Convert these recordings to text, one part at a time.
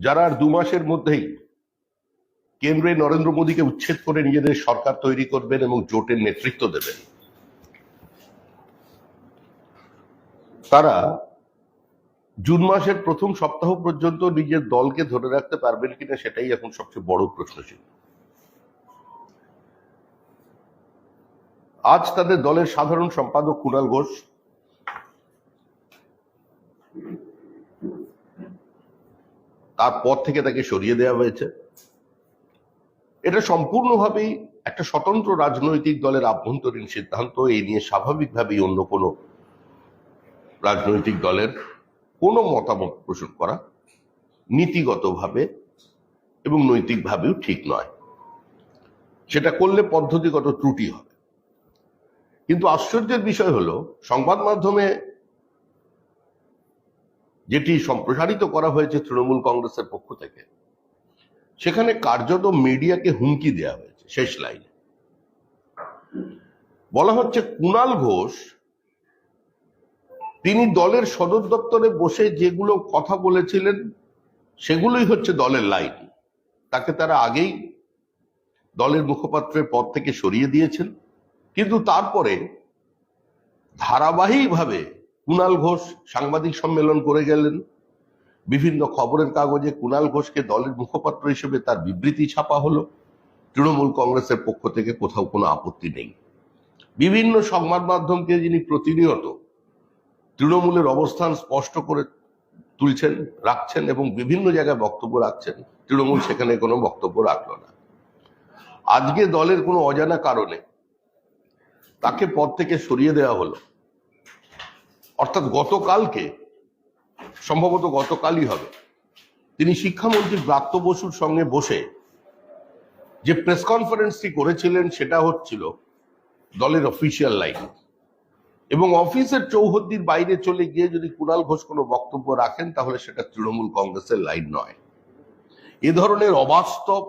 যারা আর দু মাসের মধ্যেই কেন্দ্রে নরেন্দ্র মোদীকে উচ্ছেদ করে নিজেদের সরকার তৈরি করবেন এবং জোটের নেতৃত্ব দেবেন, তারা জুন মাসের প্রথম সপ্তাহ পর্যন্ত নিজের দলকে ধরে রাখতে পারবেন কিনা সেটাই এখন সবচেয়ে বড় প্রশ্ন ছিল আজ তাদের দলের সাধারণ সম্পাদক কুণাল ঘোষ তার পদ থেকে তাকে সরিয়ে দেওয়া হয়েছে। এটা সম্পূর্ণভাবেই একটা স্বতন্ত্র রাজনৈতিক দলের আভ্যন্তরীণ সিদ্ধান্ত। এই নিয়ে স্বাভাবিকভাবেই অন্য কোনো রাজনৈতিক দলের কোনো মতামত পোষণ করা নীতিগতভাবে এবং নৈতিকভাবেও ঠিক নয়। সেটা করলে পদ্ধতিগত ত্রুটি হবে। কিন্তু আশ্চর্যের বিষয় হলো, সংবাদ মাধ্যমে যেটি সম্প্রসারিত করা হয়েছে তৃণমূল কংগ্রেসের পক্ষ থেকে। সেখানে কার্যত মিডিয়াকে হুমকি দেওয়া হয়েছে, শেষ লাইনে। বলা হচ্ছে, কুণাল ঘোষ তিনি দলের সদর দপ্তরে বসে যেগুলো কথা বলেছিলেন, সেগুলোই হচ্ছে দলের লাইন। তাকে তারা আগেই দলের মুখপাত্রের পদ থেকে সরিয়ে দিয়েছেন। কিন্তু তারপরে ধারাবাহিকভাবে কুণাল ঘোষ সাংবাদিক সম্মেলন করে গেলেন। বিভিন্ন খবরের কাগজে কুণাল ঘোষকে দলের মুখপাত্র হিসেবে তার বিবৃতি ছাপা হলো। তৃণমূল কংগ্রেসের পক্ষ থেকে কোথাও কোনো আপত্তি নেই। বিভিন্ন সংবাদ মাধ্যমকে যিনি প্রতিনিয়ত তৃণমূলের অবস্থান স্পষ্ট করে তুলছেন, রাখছেন এবং বিভিন্ন জায়গায় বক্তব্য রাখছেন, তৃণমূল সেখানে কোনো বক্তব্য রাখল না। আজকে দলের কোনো অজানা কারণে তাকে পদ থেকে সরিয়ে দেওয়া হলো। গতকালকে, সম্ভবত গতকালই হবে, তিনি শিক্ষামন্ত্রী ব্রাত্য বসুর সঙ্গে বসে যে প্রেস কনফারেন্সটি করেছিলেন সেটা হচ্ছিল দলের অফিসিয়াল লাইন এবং অফিসের চৌহদ্দির বাইরে চলে গিয়ে যদি কুণাল ঘোষ কোনো বক্তব্য রাখেন, তাহলে সেটা তৃণমূল কংগ্রেসের লাইন নয়। এ ধরনের অবাস্তব,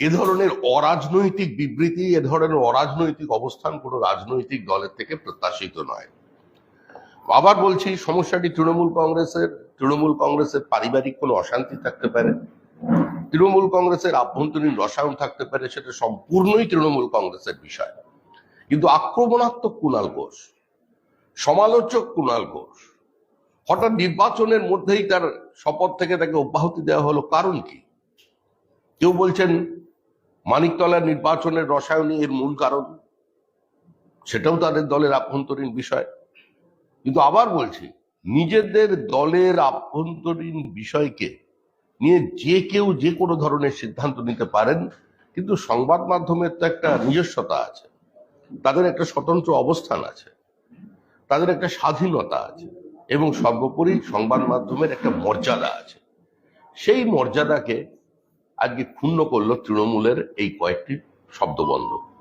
এ ধরনের অরাজনৈতিক বিবৃতি, এ ধরনের অরাজনৈতিক অবস্থান কোনো রাজনৈতিক দলের থেকে প্রত্যাশিত নয়। আবার বলছি, সমস্যাটি তৃণমূল কংগ্রেসের তৃণমূল কংগ্রেসের পারিবারিক কোনো অশান্তি থাকতে পারে? তৃণমূল কংগ্রেসের আভ্যন্তরীণ রসায়ন থাকতে পারে, সেটা সম্পূর্ণই তৃণমূল কংগ্রেসের বিষয়। কিন্তু আক্রমণাত্মক কুণাল ঘোষ, সমালোচক কুণাল ঘোষ, হঠাৎ নির্বাচনের মধ্যেই তার শপথ থেকে তাকে অব্যাহতি দেওয়া হলো, কারণ কি? কেউ বলছেন, মানিকতলার নির্বাচনের রসায়নই এর মূল কারণ। সেটাও তাদের দলের আভ্যন্তরীণ বিষয়। কিন্তু আবার বলছি, নিজেদের দলের আভ্যন্তরীণ বিষয়কে নিয়ে যে কেউ যে কোনো ধরনের সিদ্ধান্ত নিতে পারেন, কিন্তু সংবাদ মাধ্যমের তো একটা নিজস্বতা আছে, তাদের একটা স্বতন্ত্র অবস্থান আছে, তাদের একটা স্বাধীনতা আছে, এবং সর্বোপরি সংবাদ মাধ্যমের একটা মর্যাদা আছে। সেই মর্যাদাকে আজকে ক্ষুণ্ণ করল তৃণমূলের এই কয়েকটি শব্দবন্ধ।